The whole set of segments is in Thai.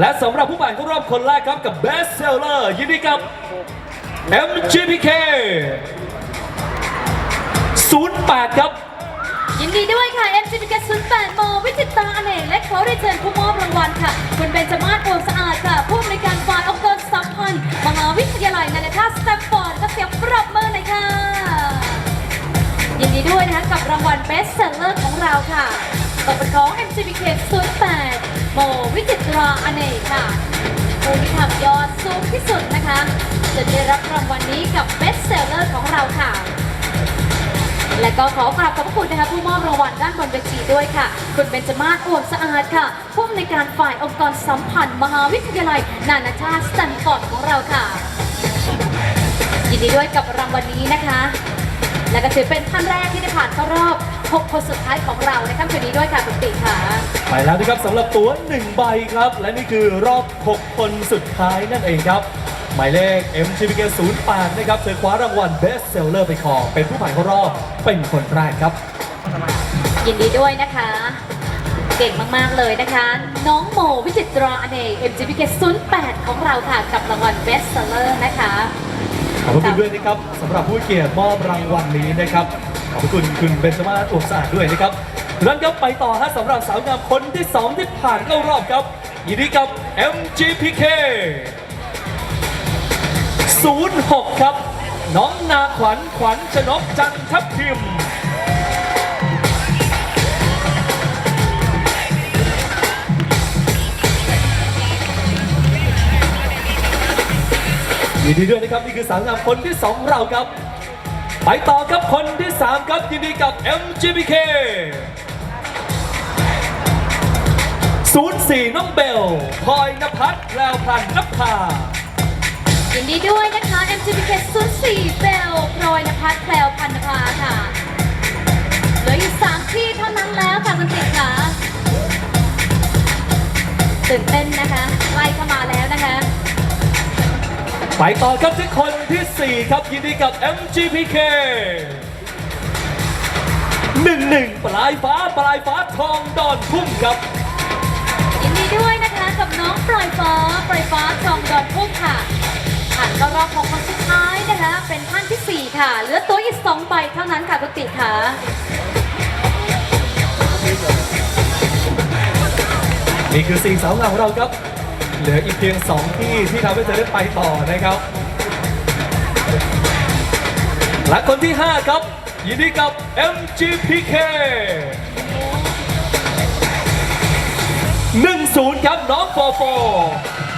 และสำหรับผู้ผ่านเข้ารอบคนแรกครับกับ Best Seller ยินดีกับ MGPK 08 ครับ ยินดีด้วยค่ะ m c p k 08โมวิจิตราอเนกและขอเรียนเชิญผู้มอบรางวัลค่ะ คุณเบนจมาศโอมสะอาดค่ะ ผู้อำนวยการฝ่ายองค์กรสัมพันธ์มหาวิทยาลัยนานาชาติสแตมฟอร์ดก็เสียงปรบมือหน่อยค่ะ ยินดีด้วยนะคะกับรางวัล Best Seller ของเราค่ะ ตกเป็นของ MCBK 08โมวิจิตราอเนกค่ะผู้ที่ทำยอดสูงที่สุดนะคะ จะได้รับรางวัลนี้กับ Best Seller ของเราค่ะ และก็ขอกราบขอบคุณนะคะผู้มอบรางวัลด้านบนเวทีด้วยค่ะ คุณเบนจมาศอ่วมสะอาดค่ะ ผู้อำนวยการฝ่ายองค์กรสัมพันธ์ มหาวิทยาลัย นานาชาติสแตนฟอร์ดของเราค่ะ ยินดีด้วยกับรางวัลนี้นะคะ และก็ถือเป็นท่านแรกที่ได้ผ่านเข้ารอบ 6 คนสุดท้ายของเราในค่ำคืนนี้ด้วยค่ะคุณติค่ะ ไปแล้วนะครับสำหรับตั๋ว1ใบครับ และนี่คือรอบ 6 คนสุดท้ายนั่นเองครับ หมายเลข MGPK 08นะครับเธอคว้ารางวัล Best Seller ไปครองเป็นผู้ผ่านเข้ารอบเป็นคนแรกครับ ยินดีด้วยนะคะ เก่งมาก ๆ เลยนะคะ น้องโมวิจิตราอเนก MGPK 08ของเราค่ะ กับรางวัล Best Seller นะคะ ขอบพระคุณด้วยนะครับสำหรับผู้เกียรติมอบรางวัลนี้นะครับ ขอบคุณคุณเบนจมาศอวมสะอาดด้วยนะครับนั้นครับไปต่อฮะสำหรับสาวงามคนที่ 2 ที่ผ่านเข้ารอบครับยินดีกับ MGPK 06 ครับ น้องนาขวัญขวัญชนกจันทพิมยินดีด้วยนะครับ นี่คือสาวงามคนที่2ของเราครับ ไปต่อครับคนที่ 3 ครับยินดีกับ MGBK 04 น้องเบลพลอยนภัสแล้วพันนภายินดีด้วยนะคะ MGPK 04เบลพลอยนภัสแพลวพันธภาค่ะ เหลืออยู่3ที่เท่านั้นแล้วค่ะคุณติค่ะตื่นเต้นนะคะไล่เข้ามาแล้วนะคะ ไปต่อครับที่คนที่ 4 ครับยินดีกับ MGPK 11ปลายฟ้าปลายฟ้าทองดอนพุ่มครับ ยินดีด้วยนะคะกับน้องปล่อยฟ้าปล่อยฟ้าทองดอนพุ่งค่ะผ่านเข้ารอบของคนสุดท้ายนะคะ เป็นท่านที่ 4 ค่ะ เหลือตัวอีก2ใบเท่านั้นค่ะคุณติค่ะนี่คือสี่สาวงามของเราครับ เหลืออีกเพียง 2 ที่ที่ทำให้เธอได้ไปต่อนะครับ และคนที่ 5 ครับ ยินดีกับ MGPK 10 ครับน้องโฟโฟ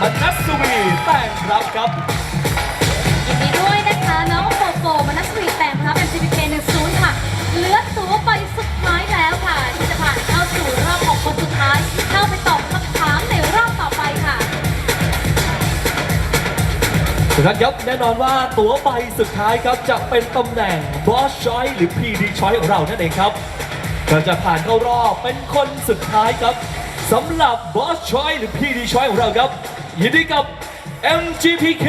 มันนัสสุวีแต่งรับครับ ยินดีด้วยนะคะน้อง สุดท้ายครับแน่นอนว่าตั๋วใบสุดท้ายครับจะเป็นตำแหน่ง Boss Choice หรือ PD Choice ของเรานั่นเองครับก็จะผ่านเข้ารอบเป็นคนสุดท้ายครับสำหรับ Boss Choice หรือ PD Choice ของเราครับ ยินดีกับ MGPK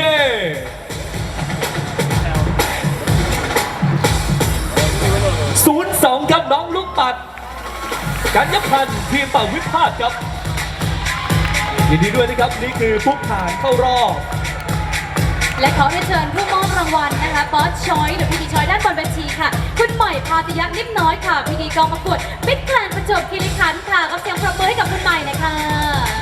02ครับน้องลูกปัด กันยพันธ์ทีมเป่าวิพาทครับ ยินดีด้วยนะครับ นี่คือผู้ผ่านเข้ารอบ และขอเรียนเชิญผู้มอบรางวัลนะคะบอสชอยหรือพีดีชอยด้านบนบัญชีค่ะ คุณใหม่พาติยะนิ่มน้อยค่ะพีดีกองประกวดมิตรแกลนประจวบคีรีขันธ์ค่ะก็เสียงปรบมือให้กับคุณใหม่นะคะ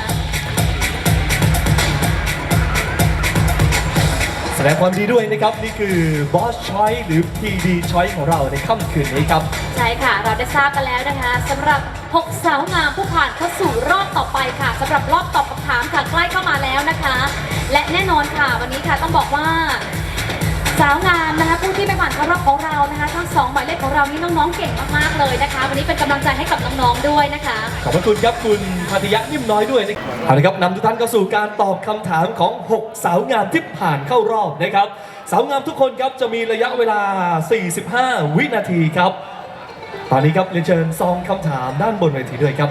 ดงความดีด้วยนะครับ นี่คือบอสช o i หรือ PD c h o i ของเราในค่ำคืนนี้ครับ ใช่ค่ะ เราได้ทราบกันแล้วนะคะสำหรับ 6 สาวงามผู้ผ่านเข้าสู่รอบต่อไปค่ะสำหรับรอบตอบคำถามค่ะใกล้เข้ามาแล้วนะคะ และแน่นอนค่ะวันนี้ค่ะต้องบอกว่า สาวงามนะคะผู้ที่ไปผ่านเข้ารอบของเรานะคะทั้งสองหมายเลขของเรานี่น้องๆเก่งมากๆเลยนะคะ วันนี้เป็นกำลังใจให้กับน้องๆด้วยนะคะ ขอบพระคุณครับคุณพัทยะนิ่มน้อยด้วยนะครับเอาละครับนำทุกท่านเข้าสู่การตอบคำถามของ 6 สาวงามที่ผ่านเข้ารอบนะครับ สาวงามทุกคนครับจะมีระยะเวลา 45 วินาทีครับ ตอนนี้ครับเรียนเชิญซองคำถามด้านบนเวทีด้วยครับ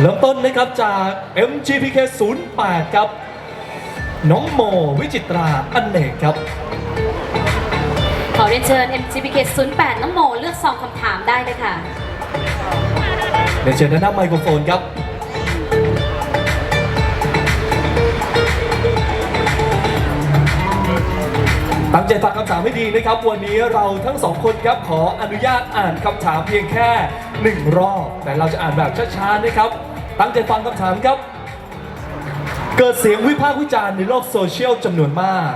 เริ่มต้นนะครับจาก MGPK 08 ครับ น้องโมวิจิตราอันเนกครับ ขอเรียนเชิญ MGPK 08 น้องโมเลือกซองคำถามได้เลยค่ะ เดี๋ยวเชิญด้านหน้าไมโครโฟนครับ ตั้งใจฟังคำถามให้ดีนะครับ วันนี้เราทั้งสองคนครับขออนุญาตอ่านคำถามเพียงแค่หนึ่งรอบ แต่เราจะอ่านแบบช้าๆนะครับ ตั้งใจฟังคำถามครับ เกิดเสียงวิพากษ์วิจารณ์ในโลกโซเชียลจำนวนมาก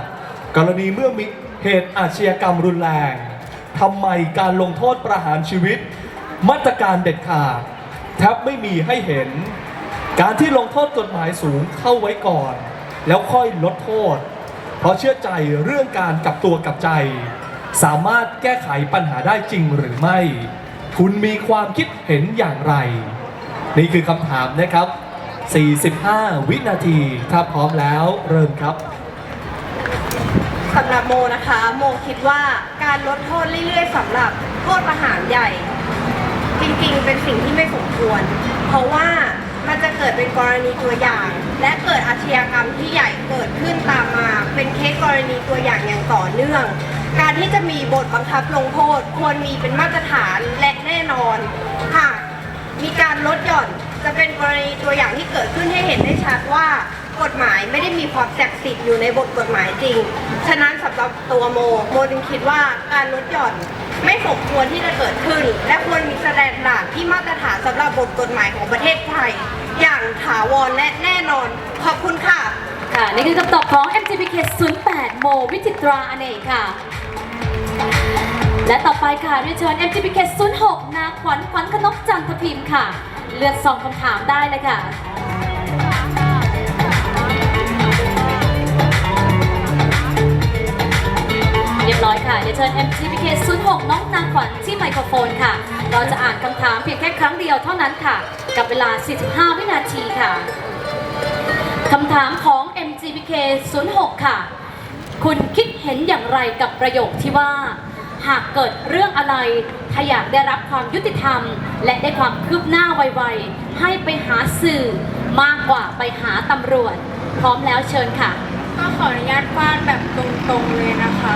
กรณีเมื่อมีเหตุอาชญากรรมรุนแรงทำไมการลงโทษประหารชีวิต มาตรการเด็ดขาดแทบไม่มีให้เห็น การที่ลงโทษกฎหมายสูงเข้าไว้ก่อน แล้วค่อยลดโทษ เพราะเชื่อใจเรื่องการกลับตัวกลับใจ สามารถแก้ไขปัญหาได้จริงหรือไม่ คุณมีความคิดเห็นอย่างไร นี่คือคำถามนะครับ 45 วินาที ถ้าพร้อมแล้วเริ่มครับ สำหรับโมนะคะ โมคิดว่าการลดโทษเรื่อยๆสำหรับโทษประหารใหญ่ จริงๆ เป็นสิ่งที่ไม่สมควร เพราะว่ามันจะเกิดเป็นกรณีตัวอย่าง และเกิดอาชญากรรมที่ใหญ่เกิดขึ้นตามมา เป็นเคสกรณีตัวอย่างอย่างต่อเนื่อง การที่จะมีบทบังคับลงโทษ ควรมีเป็นมาตรฐานและแน่นอนหากมีการลดหย่อน จะเป็นกรณีตัวอย่างที่เกิดขึ้นให้เห็นได้ชัดว่ากฎหมายไม่ได้มีความศักดิ์สิทธิ์อยู่ในบทกฎหมายจริง ฉะนั้นสำหรับตัวโม โมจึงคิดว่าการลดหย่อนไม่สมควรที่จะเกิดขึ้น และควรมีแสดงหลักที่มาตรฐานสำหรับบทกฎหมายของประเทศไทย อย่างถาวรและแน่นอน ขอบคุณค่ะ ค่ะ นี่คือคำตอบของ MGPK 08 โม วิจิตราอเนกค่ะ และต่อไปค่ะเรียนเชิญ MGPK 06 นาขวัญขวัญขนกจันทพิมพ์ค่ะ เลือกสองคำถามได้เลยค่ะเรียบร้อยค่ะเดี๋ยวเชิญ MGPK 06 น้องนางขวัญที่ไมโครโฟนค่ะ เราจะอ่านคำถามเพียงแค่ครั้งเดียวเท่านั้นค่ะ กับเวลา 45 วินาทีค่ะคำถามของ MGPK 06 ค่ะ คุณคิดเห็นอย่างไรกับประโยคที่ว่า หากเกิดเรื่องอะไรถ้าอยากได้รับความยุติธรรม และได้ความคืบหน้าไวๆ ให้ไปหาสื่อมากกว่าไปหาตำรวจ พร้อมแล้วเชิญค่ะ ก็ขออนุญาตฟาดแบบตรงๆเลยนะคะ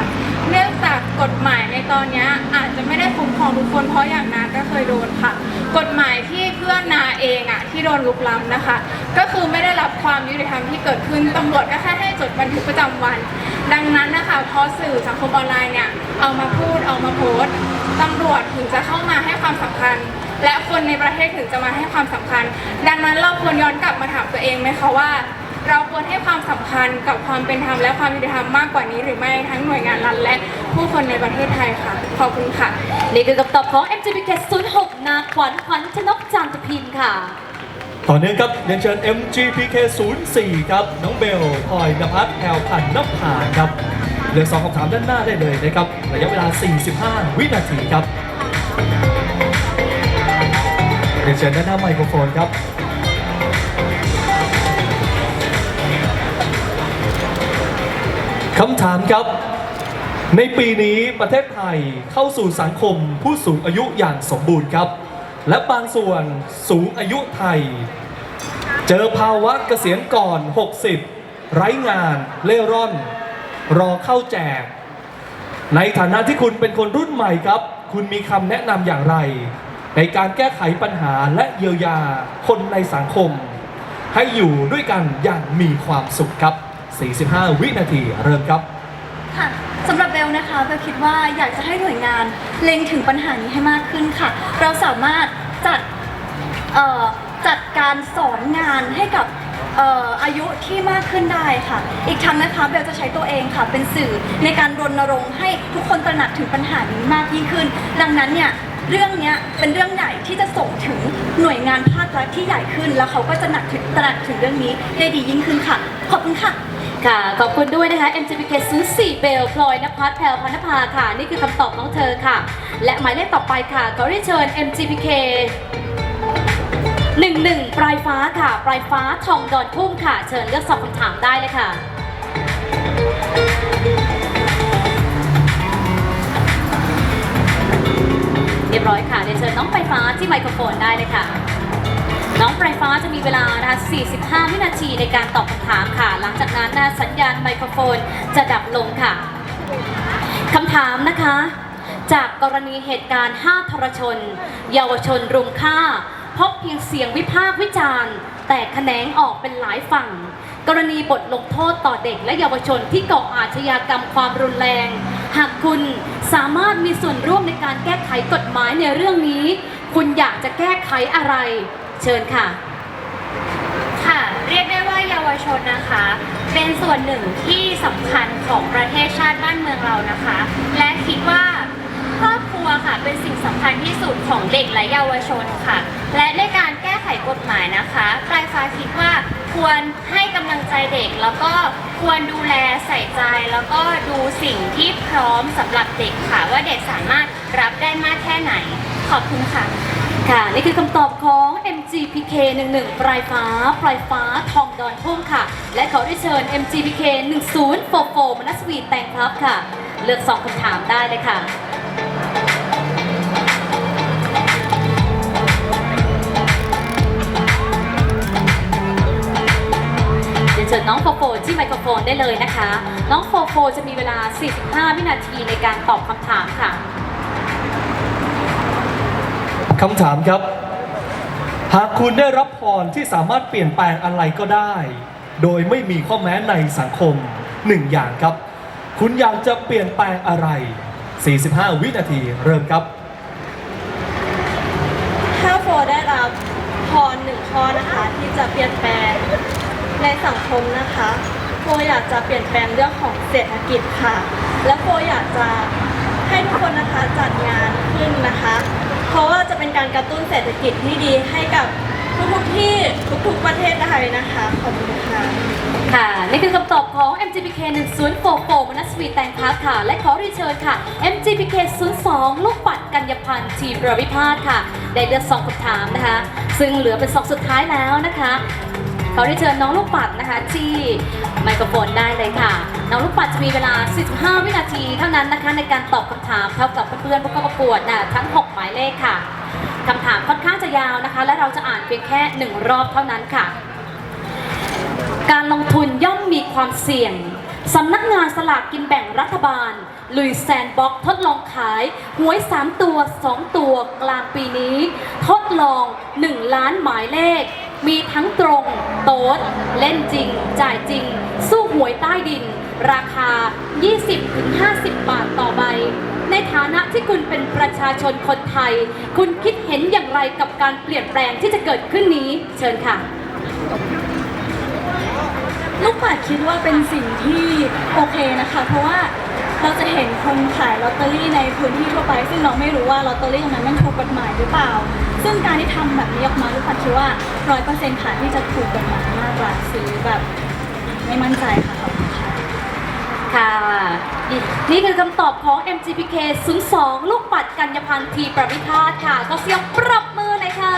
เนื่องจากกฎหมายในตอนนี้อาจจะไม่ได้คุ้มครองทุกคนเพราะอย่างนาก็เคยโดนค่ะ กฎหมายที่เพื่อนนาเองอะที่โดนลุกล้ำนะคะ ก็คือไม่ได้รับความยุติธรรมที่เกิดขึ้นตำรวจก็แค่ให้จดบันทึกประจำวัน ดังนั้นนะคะพอสื่อสังคมออนไลน์เนี่ยเอามาพูดเอามาโพสต์ตำรวจถึงจะเข้ามาให้ความสำคัญ และคนในประเทศถึงจะมาให้ความสำคัญ ดังนั้นเราควรย้อนกลับมาถามตัวเองไหมคะว่า เราควรให้ความสำคัญกับความเป็นธรรมและความยุติธรรมมากกว่านี้หรือไม่ทั้งหน่วยงานรัฐและผู้คนในประเทศไทยค่ะ ขอบคุณค่ะ นี่คือคำตอบของ MGPK 06 นาขวัญขวัญชนกจันทพิมพ์ค่ะ ต่อเนื่องครับเรียนเชิญ MGPK 04ครับ น้องเบลพลอยนภัสแพรวพันนภาครับเลือสองคำถามด้านหน้าได้เลยนะครับ ระยะเวลา 45 วินาทีครับเรียนเชิญด้านหน้าไมโครโฟนครับคำถามครับ ในปีนี้ประเทศไทยเข้าสู่สังคมผู้สูงอายุอย่างสมบูรณ์ครับ และบางส่วนสูงอายุไทย เจอภาวะเกษียณก่อน 60 ไร้งานเล่ร่อน รอเข้าแจก ในฐานะที่คุณเป็นคนรุ่นใหม่ครับ คุณมีคำแนะนำอย่างไร ในการแก้ไขปัญหาและเยียวยาคนในสังคม ให้อยู่ด้วยกันอย่างมีความสุขครับ 45 วินาทีเริ่มครับ ค่ะสำหรับเบล นะคะเบลคิดว่าอยากจะให้หน่วยงานเล็งถึงปัญหานี้ให้มากขึ้นค่ะ เราสามารถจัดจัดการสอนงานให้กับอายุที่มากขึ้นได้ค่ะ อีกทั้งนะคะเบลจะใช้ตัวเองค่ะ เป็นสื่อในการรณรงค์ให้ทุกคนตระหนักถึงปัญหานี้มากยิ่งขึ้น ดังนั้นเนี่ยเรื่องนี้เป็นเรื่องใหญ่ที่จะส่งถึงหน่วยงานภาครัฐที่ใหญ่ขึ้น แล้วเขาก็จะหนักถึงตระหนักถึงเรื่องนี้ได้ดียิ่งขึ้นค่ะ ขอบคุณค่ะ ค่ะ ขอบคุณด้วยนะคะ MGPK 04เบลพลอยนภัสแพรพันธภาค่ะ นี่คือคำตอบของเธอค่ะ และหมายเลขต่อไปค่ะขอเรียนเชิญ MGPK 11 ปลายฟ้าค่ะ ปลายฟ้าทองดอนพุ่มค่ะ เชิญเลือกสอบคำถามได้เลยค่ะเรียบร้อยค่ะเรียนเชิญน้องปลายฟ้าที่ไมโครโฟนได้เลยค่ะ น้องปลายฟ้าจะมีเวลานะคะ45 วินาทีในการตอบคำถามค่ะ หลังจากนั้นนะสัญญาณไมโครโฟนจะดับลงค่ะคำถามนะคะ จากกรณีเหตุการณ์5ทรชน เยาวชนรุมฆ่า พบเพียงเสียงวิพากษ์วิจารณ์ แต่แขนงออกเป็นหลายฝั่ง กรณีบทลงโทษต่อเด็กและเยาวชนที่ก่ออาชญากรรมความรุนแรง หากคุณสามารถมีส่วนร่วมในการแก้ไขกฎหมายในเรื่องนี้ คุณอยากจะแก้ไขอะไร เชิญค่ะ ค่ะ เรียกได้ว่าเยาวชนนะคะ เป็นส่วนหนึ่งที่สำคัญของประเทศชาติบ้านเมืองเรานะคะ และคิดว่าครอบครัวค่ะเป็นสิ่งสำคัญที่สุดของเด็กและเยาวชนค่ะ และในการแก้ไขกฎหมายนะคะปลายฟ้าคิดว่าควรให้กำลังใจเด็กแล้วก็ควรดูแลใส่ใจแล้วก็ดูสิ่งที่พร้อมสำหรับเด็กค่ะ ว่าเด็กสามารถรับได้มากแค่ไหน ขอบคุณค่ะ ค่ะ นี่คือคำตอบของ MGPK 11ปลายฟ้าปลายฟ้าทองดอนทุ่งค่ะ และขอได้เชิญ MGPK 1044มนัสวีแตงครับค่ะ เลือกสองคำถามได้เลยค่ะเดี๋ยวเชิญน้องโฟโฟที่ไมโครโฟนได้เลยนะคะ น้องโฟโฟจะมีเวลา 45 วินาทีในการตอบคำถามค่ะ คำถามครับ หากคุณได้รับพรที่สามารถเปลี่ยนแปลงอะไรก็ได้ โดยไม่มีข้อแม้ในสังคมหนึ่งอย่างครับ คุณอยากจะเปลี่ยนแปลงอะไร 45 วินาทีเริ่มครับ ถ้าโฟได้รับพรหนึ่งข้อนะคะที่จะเปลี่ยนแปลงในสังคมนะคะโฟอยากจะเปลี่ยนแปลงเรื่องของเศรษฐกิจค่ะ และโฟอยากจะให้ทุกคนนะคะจัดงานขึ้นนะคะ เพราะว่าจะเป็นการกระตุ้นเศรษฐกิจที่ดีให้กับทุกๆที่ทุกๆประเทศไทยนะคะ ขอบคุณค่ะค่ะนี่คือคำตอบของ MGPK 1044มนัสวีแตงพักค่ะ และขอเรียนเชิญค่ะ MGPK 02 ลูกปัดกัญญพันธ์ทีมประวิพาสค่ะ ได้เลือกสองคำถามนะคะ ซึ่งเหลือเป็นสองสุดท้ายแล้วนะคะ ขอเรียนเชิญน้องลูกปัดนะคะที่ไมโครโฟนได้เลยค่ะ น้องลูกปัดจะมีเวลา 45 วินาทีเท่านั้นนะคะ ในการตอบคำถามเท่ากับเพื่อนๆผู้เข้าประกวดนะทั้ง 6 หมายเลขค่ะคำถามค่อนข้างจะยาวนะคะ และเราจะอ่านเพียงแค่หนึ่งรอบเท่านั้นค่ะ การลงทุนย่อมมีความเสี่ยงสำนักงานสลากกินแบ่งรัฐบาลลุยแซนบ็อกทดลองขายหวย 3 ตัว 2 ตัวกลางปีนี้ ทดลอง 1 ล้านหมายเลข มีทั้งตรง โต๊ดเล่นจริง จ่ายจริง สู้หวยใต้ดิน ราคา 20-50 บาทต่อใบ ในฐานะที่คุณเป็นประชาชนคนไทย คุณคิดเห็นอย่างไรกับการเปลี่ยนแปลงที่จะเกิดขึ้นนี้ เชิญค่ะ ลูกปัดคิดว่าเป็นสิ่งที่โอเคนะคะ เพราะว่าเราจะเห็นคนขายลอตเตอรี่ในพื้นที่ทั่วไป ซึ่งเราไม่รู้ว่าลอตเตอรี่ตรงนั้นมันถูกกฎหมายหรือเปล่า ซึ่งการที่ทำแบบนี้ออกมาลูกปัดคิดว่าร้อยเปอร์เซ็นต์ค่ะที่จะถูกกฎหมายมากกว่าซื้อแบบไม่มั่นใจค่ะขอบคุณค่ะ ค่ะ นี่คือคำตอบของ MGPK 02 ลูกปัดกัญญพันธ์ทีประวิพาสค่ะ ก็เสียงปรบมือเลยค่ะ